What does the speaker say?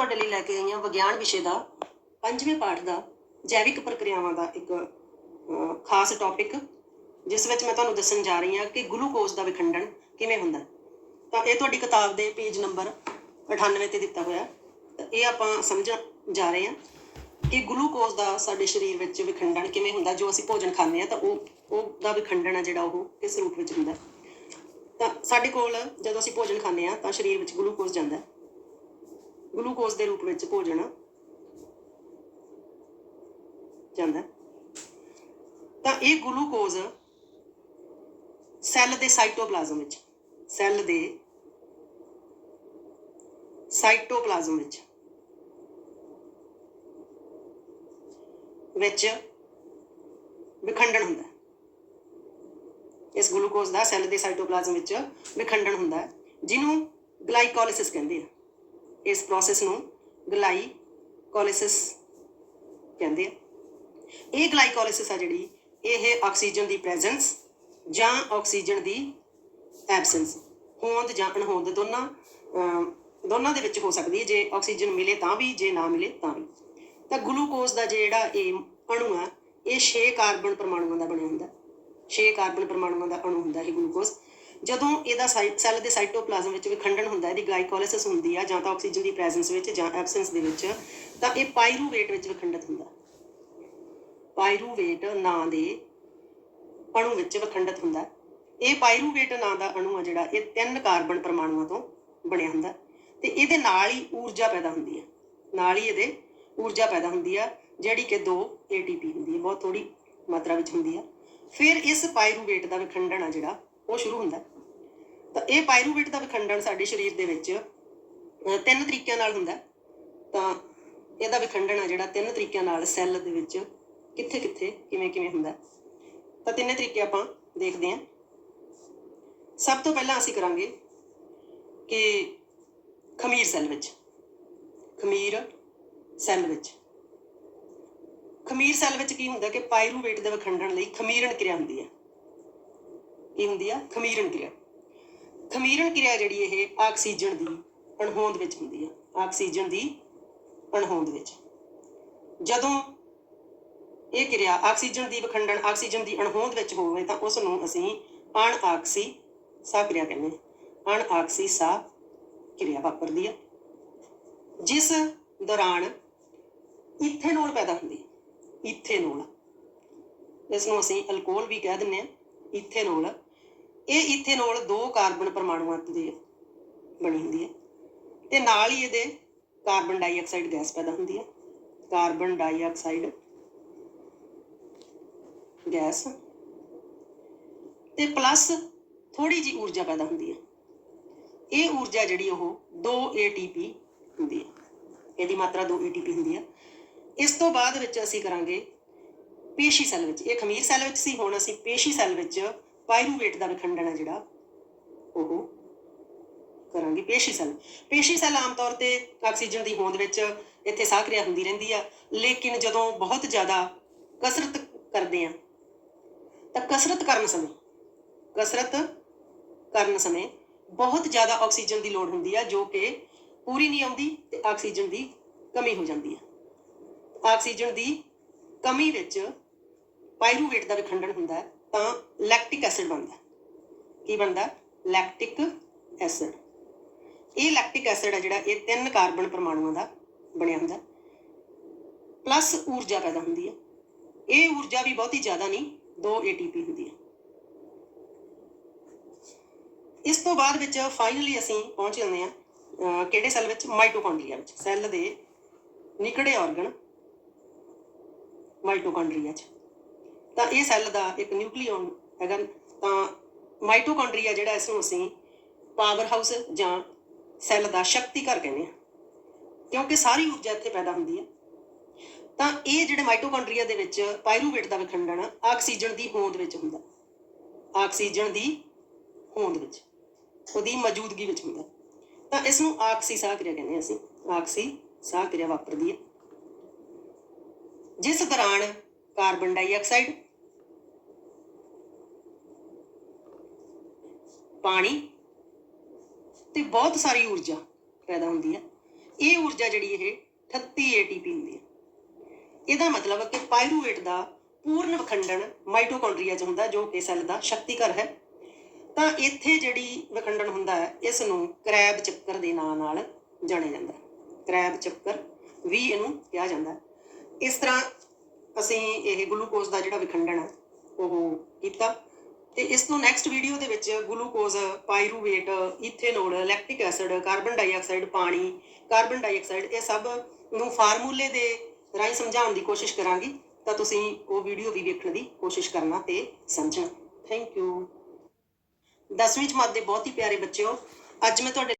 ਤੁਹਾਡੇ ਲਈ ਲੈ ਕੇ ਆਈ ਹਾਂ ਵਿਗਿਆਨ ਵਿਸ਼ੇ ਦਾ, ਪੰਜਵੇਂ ਪਾਠ ਦਾ, ਜੈਵਿਕ ਪ੍ਰਕਿਰਿਆਵਾਂ ਦਾ ਇੱਕ ਖਾਸ ਟੌਪਿਕ ਜਿਸ ਵਿੱਚ ਮੈਂ ਤੁਹਾਨੂੰ ਦੱਸਣ ਜਾ ਰਹੀ ਹਾਂ ਕਿ ਗਲੂਕੋਜ਼ ਦਾ ਵਿਖੰਡਨ ਕਿਵੇਂ ਹੁੰਦਾ ਤਾਂ ਇਹ ਤੁਹਾਡੀ ਕਿਤਾਬ ਦੇ ਪੇਜ ਨੰਬਰ 98 ਤੇ ਦਿੱਤਾ ਹੋਇਆ ਤਾਂ ਇਹ ਆਪਾਂ ਸਮਝਣ ਜਾ ਰਹੇ ਹਾਂ ਕਿ ਗਲੂਕੋਜ਼ ਦਾ ਸਾਡੇ ਸਰੀਰ ਵਿੱਚ ਵਿਖੰਡਨ ਕਿਵੇਂ ਹੁੰਦਾ, ਜੋ ਅਸੀਂ ਭੋਜਨ ਖਾਂਦੇ ਹਾਂ, ਤਾਂ ਉਹ ਉਹ ਦਾ ਵਿਖੰਡਨ ਆ ਜਿਹੜਾ ਉਹ ਕਿਸ ਰੂਪ ਵਿੱਚ ਹੁੰਦਾ ਤਾਂ ਸਾਡੇ ਕੋਲ ਜਦੋਂ ਅਸੀਂ ਭੋਜਨ ਖਾਂਦੇ ਹਾਂ, ਤਾਂ ਸਰੀਰ ਵਿੱਚ ਗਲੂਕੋਜ਼ ਜਾਂਦਾ ਹੈ। ਗਲੂਕੋਜ਼ ਦੇ ਰੂਪ ਵਿੱਚ ਭੋਜਨ ਜਾਂਦਾ। ਤਾਂ ਇਹ ਗਲੂਕੋਜ਼ ਸੈੱਲ ਦੇ ਸਾਈਟੋਪਲਾਜ਼ਮ ਵਿੱਚ, ਸੈੱਲ ਦੇ ਸਾਈਟੋਪਲਾਜ਼ਮ ਵਿੱਚ ਵਿੱਚ ਵਿਖੰਡਨ ਹੁੰਦਾ ਇਸ ਗਲੂਕੋਜ਼ ਦਾ ਸੈੱਲ ਦੇ ਸਾਈਟੋਪਲਾਜ਼ਮ ਵਿੱਚ ਵਿਖੰਡਨ ਹੁੰਦਾ ਜਿਹਨੂੰ ਗਲਾਈਕੋਲਿਸਿਸ ਕਹਿੰਦੇ ਆ। ਇਸ ਪ੍ਰੋਸੈਸ ਨੂੰ ਗਲਾਈਕੋਲਿਸਿਸ ਕਹਿੰਦੇ ਆ। ਇਹ ਗਲਾਈਕੋਲਿਸਿਸ ਆ ਜਿਹੜੀ, ਇਹ ਆਕਸੀਜਨ ਦੀ ਪ੍ਰੈਜ਼ੈਂਸ ਜਾਂ ਆਕਸੀਜਨ ਦੀ ਐਬਸੈਂਸ ਹੋਂਦ ਜਾਂ ਅਣਹੋਂਦ ਦੋਨਾਂ ਦੋਨਾਂ ਦੇ ਵਿੱਚ ਹੋ ਸਕਦੀ ਹੈ। ਜੇ ਆਕਸੀਜਨ ਮਿਲੇ ਤਾਂ ਵੀ, ਜੇ ਨਾ ਮਿਲੇ ਤਾਂ ਵੀ। ਤਾਂ ਗਲੂਕੋਜ਼ ਦਾ ਜਿਹੜਾ ਇਹ ਅਣੂ ਆ, ਇਹ 6 ਕਾਰਬਨ ਪਰਮਾਣੂਆਂ ਦਾ ਬਣਿਆ ਹੁੰਦਾ। 6 ਕਾਰਬਨ ਪਰਮਾਣੂਆਂ ਦਾ ਅਣੂ ਹੁੰਦਾ ਇਹ ਗਲੂਕੋਜ਼ ਜਦੋਂ ਇਹਦਾ ਸੈੱਲ ਦੇ ਸਾਈਟੋਪਲਾਜ਼ਮ ਵਿੱਚ ਵਿਖੰਡਨ ਹੁੰਦਾ, ਇਹਦੀ ਗਲਾਈਕੋਲਿਸਿਸ ਹੁੰਦੀ ਆ ਜਾਂ ਤਾਂ ਆਕਸੀਜਨ ਦੀ ਪ੍ਰੈਜ਼ੈਂਸ ਵਿੱਚ ਜਾਂ ਐਬਸੈਂਸ ਦੇ ਵਿੱਚ, ਤਾਂ ਇਹ ਪਾਇਰੂਵੇਟ ਵਿੱਚ ਵਿਖੰਡਿਤ ਹੁੰਦਾ। ਪਾਇਰੂਵੇਟ ਨਾਂ ਦੇ ਅਣੂ ਵਿੱਚ ਵਿਖੰਡਿਤ ਹੁੰਦਾ। ਇਹ ਪਾਇਰੂਵੇਟ ਨਾਂ ਦਾ ਅਣੂ ਆ ਜਿਹੜਾ, ਇਹ ਤਿੰਨ ਕਾਰਬਨ ਪਰਮਾਣੂਆਂ ਤੋਂ ਬਣਿਆ ਹੁੰਦਾ। ਤੇ ਇਹਦੇ ਨਾਲ ਹੀ ਊਰਜਾ ਪੈਦਾ ਹੁੰਦੀ ਹੈ ਨਾਲ ਹੀ ਇਹਦੇ ਊਰਜਾ ਪੈਦਾ ਹੁੰਦੀ ਆ, ਜਿਹੜੀ ਕਿ 2 ATP ਹੁੰਦੀ ਹੈ ਬਹੁਤ ਥੋੜੀ ਮਾਤਰਾ ਵਿੱਚ ਹੁੰਦੀ ਆ। ਫਿਰ ਇਸ ਪਾਇਰੂਵੇਟ ਦਾ ਵਿਖੰਡਨ ਆ ਜਿਹੜਾ ਉਹ ਸ਼ੁਰੂ ਹੁੰਦਾ। ਤਾਂ ਇਹ ਪਾਇਰੂਵੇਟ ਦਾ ਵਿਖੰਡਨ ਸਾਡੇ ਸਰੀਰ ਦੇ ਵਿੱਚ ਤਿੰਨ ਤਰੀਕਿਆਂ ਨਾਲ ਹੁੰਦਾ। ਤਾਂ ਇਹਦਾ ਵਿਖੰਡਨ ਆ ਜਿਹੜਾ ਤਿੰਨ ਤਰੀਕਿਆਂ ਨਾਲ ਸੈੱਲ ਦੇ ਵਿੱਚ ਕਿੱਥੇ ਕਿੱਥੇ ਕਿਵੇਂ ਕਿਵੇਂ ਹੁੰਦਾ। ਤਾਂ ਤਿੰਨੇ ਤਰੀਕੇ ਆਪਾਂ ਦੇਖਦੇ ਹਾਂ। ਸਭ ਤੋਂ ਪਹਿਲਾਂ ਅਸੀਂ ਕਰਾਂਗੇ ਕਿ ਖਮੀਰ ਸੈੱਲ ਵਿੱਚ। ਖਮੀਰ ਸੈੱਲ ਵਿੱਚ। ਖਮੀਰ ਸੈੱਲ ਵਿੱਚ ਕੀ ਹੁੰਦਾ ਕਿ ਪਾਇਰੂਵੇਟ ਦੇ ਵਿਖੰਡਨ ਲਈ ਖਮੀਰਨ ਕਿਰਿਆ ਹੁੰਦੀ ਹੈ। ਕੀ ਹੁੰਦੀ ਆ ਖਮੀਰਨ ਕਿਰਿਆ। ਖਮੀਰਨ ਕਿਰਿਆ ਜਿਹੜੀ ਇਹ ਆਕਸੀਜਨ ਦੀ ਅਣਹੋਂਦ ਵਿੱਚ ਹੁੰਦੀ ਹੈ। ਆਕਸੀਜਨ ਦੀ ਅਣਹੋਂਦ ਵਿੱਚ। ਜਦੋਂ ਇਹ ਕਿਰਿਆ ਆਕਸੀਜਨ ਦੀ ਵਿਖੰਡਨ ਆਕਸੀਜਨ ਦੀ ਅਣਹੋਂਦ ਵਿੱਚ ਹੋਵੇ ਤਾਂ ਉਸ ਨੂੰ ਅਸੀਂ ਅਣਆਕਸੀ ਸਾਹ ਕਿਰਿਆ ਕਹਿੰਦੇ ਹਾਂ। ਅਣਆਕਸੀ ਸਾਹ ਕਿਰਿਆ ਵਾਪਰਦੀ ਹੈ। ਜਿਸ ਦੌਰਾਨ ਇਥੇਨੋਲ ਪੈਦਾ ਹੁੰਦੀ ਹੈ। ਇਥੇਨੋਲ ਇਸ ਨੂੰ ਅਸੀਂ ਅਲਕੋਹਲ ਵੀ ਕਹਿ ਦਿੰਦੇ ਹਾਂ। ਇਥੇਨੋਲ ਇਹ ਇਥੇਨੋਲ ਦੋ ਕਾਰਬਨ ਪਰਮਾਣੂਆਂ ਦੀ ਬਣੀ ਹੁੰਦੀ ਹੈ। ਤੇ ਨਾਲ ਹੀ ਇਹਦੇ ਕਾਰਬਨ ਡਾਈਆਕਸਾਈਡ ਗੈਸ ਪੈਦਾ ਹੁੰਦੀ ਹੈ। Carbon dioxide gas. ਤੇ ਪਲੱਸ ਥੋੜੀ ਜੀ ਊਰਜਾ ਪੈਦਾ ਹੁੰਦੀ ਹੈ। ਇਹ ਊਰਜਾ ਜਿਹੜੀ ਉਹ 2 ATP ਹੁੰਦੀ ਹੈ। ਇਹਦੀ ਮਾਤਰਾ 2 ATP ਹੁੰਦੀ ਹੈ। ਇਸ ਤੋਂ ਬਾਅਦ ਵਿੱਚ ਅਸੀਂ ਕਰਾਂਗੇ ਪੇਸ਼ੀ ਸੈੱਲ ਵਿੱਚ। ਇਹ ਖਮੀਰ ਸੈੱਲ ਵਿੱਚ ਸੀ, ਹੁਣ ਅਸੀਂ ਪੇਸ਼ੀ ਸੈੱਲ ਵਿੱਚ ਪਾਇਰੂਵੇਟ ਦਾ ਵਿਖੰਡਨ ਹੈ ਜਿਹੜਾ, ਉਹ ਕਰਾਂਗੇ। ਪੇਸ਼ੀ ਸੈੱਲ। ਪੇਸ਼ੀ ਸੈੱਲ ਆਮ ਤੌਰ ਤੇ ਆਕਸੀਜਨ ਦੀ ਹੋਂਦ ਵਿੱਚ ਇੱਥੇ ਸਾਹ ਕਿਰਿਆ ਹੁੰਦੀ ਰਹਿੰਦੀ ਆ। ਲੇਕਿਨ ਜਦੋਂ ਬਹੁਤ ਜ਼ਿਆਦਾ ਕਸਰਤ ਕਰਦੇ ਆ, ਤਾਂ ਕਸਰਤ ਕਰਨ ਸਮੇਂ, ਕਸਰਤ ਕਰਨ ਸਮੇਂ ਬਹੁਤ ਜ਼ਿਆਦਾ ਆਕਸੀਜਨ ਦੀ ਲੋੜ ਹੁੰਦੀ ਆ, ਜੋ ਕਿ ਪੂਰੀ ਨਹੀਂ ਆਉਂਦੀ ਤੇ ਆਕਸੀਜਨ ਦੀ ਕਮੀ ਹੋ ਜਾਂਦੀ ਹੈ ਆਕਸੀਜਨ ਦੀ ਕਮੀ ਵਿੱਚ ਪਾਇਰੂਵੇਟ ਦਾ ਵਿਖੰਡਨ ਹੁੰਦਾ ਹੈ। ਤਾਂ ਲੈਕਟਿਕ ਐਸਿਡ ਬਣਦਾ। ਕੀ ਬਣਦਾ? ਲੈਕਟਿਕ ਐਸਿਡ ਇਹ ਲੈਕਟਿਕ ਐਸਿਡ ਹੈ ਜਿਹੜਾ ਇਹ ਤਿੰਨ ਕਾਰਬਨ ਪਰਮਾਣੂਆਂ ਦਾ ਬਣਿਆ ਹੁੰਦਾ। ਪਲੱਸ ਊਰਜਾ ਪੈਦਾ ਹੁੰਦੀ ਹੈ ਇਹ ਊਰਜਾ ਵੀ ਬਹੁਤੀ ਜ਼ਿਆਦਾ ਨਹੀਂ 2 ATP ਹੁੰਦੀ ਹੈ ਇਸ ਤੋਂ ਬਾਅਦ ਵਿੱਚ ਫਾਈਨਲੀ ਅਸੀਂ ਪਹੁੰਚ ਜਾਂਦੇ ਹਾਂ ਕਿਹੜੇ ਸੈੱਲ ਵਿੱਚ? ਮਾਈਟੋਕੌਂਡਰੀਆ ਵਿੱਚ। ਸੈੱਲ ਦੇ ਨਿਕੜੇ ਆਰਗਨ ਮਾਈਟੋਕੌਂਡਰੀਆ 'ਚ। ਤਾਂ ਇਹ ਸੈੱਲ ਦਾ ਇੱਕ ਨਿਊਕਲੀਓਨ ਹੈਗਾ, ਤਾਂ ਮਾਈਟੋਕੌਂਡਰੀਆ ਜਿਹੜਾ ਇਸ ਨੂੰ ਅਸੀਂ ਪਾਵਰ ਹਾਊਸ ਜਾਂ ਸੈੱਲ ਦਾ ਸ਼ਕਤੀ ਘਰ ਕਹਿੰਦੇ ਹਾਂ, ਕਿਉਂਕਿ ਸਾਰੀ ਊਰਜਾ ਇੱਥੇ ਪੈਦਾ ਹੁੰਦੀ ਹੈ। ਤਾਂ ਇਹ ਜਿਹੜੇ ਮਾਈਟੋਕੌਂਡਰੀਆ ਦੇ ਵਿੱਚ ਪਾਇਰੂਵੇਟ ਦਾ ਵਿਖੰਡਨ ਆਕਸੀਜਨ ਦੀ ਹੋਂਦ ਵਿੱਚ ਹੁੰਦਾ ਆਕਸੀਜਨ ਦੀ ਹੋਂਦ ਵਿੱਚ, ਉਹਦੀ ਮੌਜੂਦਗੀ ਵਿੱਚ ਹੁੰਦਾ। ਤਾਂ ਇਸ ਨੂੰ ਆਕਸੀ ਸਾਹ ਕਿਰਿਆ ਕਹਿੰਦੇ ਹਾਂ ਅਸੀਂ ਆਕਸੀ ਸਾਹ ਕਿਰਿਆ ਵਾਪਰਦੀ ਹੈ। ਜਿਸ ਦੌਰਾਨ ਕਾਰਬਨ ਡਾਈਆਕਸਾਈਡ, ਪਾਣੀ ਤੇ ਬਹੁਤ ਸਾਰੀ ਊਰਜਾ ਪੈਦਾ ਹੁੰਦੀ ਹੈ ਇਹ ਊਰਜਾ ਜਿਹੜੀ ਇਹ 38 ATP ਹੁੰਦੀ ਹੈ ਇਹਦਾ ਮਤਲਬ ਹੈ ਕਿ ਪਾਇਰੂਵੇਟ ਦਾ ਪੂਰਨ ਵਿਖੰਡਨ ਮਾਈਟੋਕੌਂਡਰੀਆ 'ਚ ਹੁੰਦਾ, ਜੋ ਕਿ ਸੈੱਲ ਦਾ ਸ਼ਕਤੀ ਘਰ ਹੈ। ਤਾਂ ਇੱਥੇ ਜਿਹੜੀ ਵਿਖੰਡਨ ਹੁੰਦਾ ਹੈ ਇਸ ਨੂੰ ਕ੍ਰੈਬ ਚੱਕਰ ਦੇ ਨਾਂ ਨਾਲ ਜਾਣਿਆ ਜਾਂਦਾ ਹੈ। ਕ੍ਰੈਬ ਚੱਕਰ ਵੀ ਇਹਨੂੰ ਕਿਹਾ ਜਾਂਦਾ ਹੈ। ਇਸ ਤਰ੍ਹਾਂ ਅਸੀਂ ਇਹ ਗਲੂਕੋਜ਼ ਦਾ ਜਿਹੜਾ ਵਿਖੰਡਨ ਹੈ ਉਹ ਕੀਤਾ ਤੇ ਇਸ ਤੋਂ ਨੈਕਸਟ ਵੀਡੀਓ ਦੇ ਵਿੱਚ glucose pyruvate ethanol lactic acid carbon dioxide ਪਾਣੀ ਕਾਰਬਨ ਡਾਈਆਕਸਾਈਡ ਇਹ ਸਭ ਨੂੰ ਫਾਰਮੂਲੇ ਦੇ ਰਾਹੀਂ ਸਮਝਾਉਣ ਦੀ ਕੋਸ਼ਿਸ਼ ਕਰਾਂਗੀ ਤਾਂ ਤੁਸੀਂ ਉਹ ਵੀਡੀਓ ਵੀ ਵੇਖਣ ਦੀ ਕੋਸ਼ਿਸ਼ ਕਰਨਾ ਤੇ ਸਮਝਣਾ। ਥੈਂਕ ਯੂ 10ਵੀਂ ਜਮਾਤ ਦੇ ਬਹੁਤ ਹੀ ਪਿਆਰੇ ਬੱਚਿਓ, ਅੱਜ ਮੈਂ ਤੁਹਾਡੇ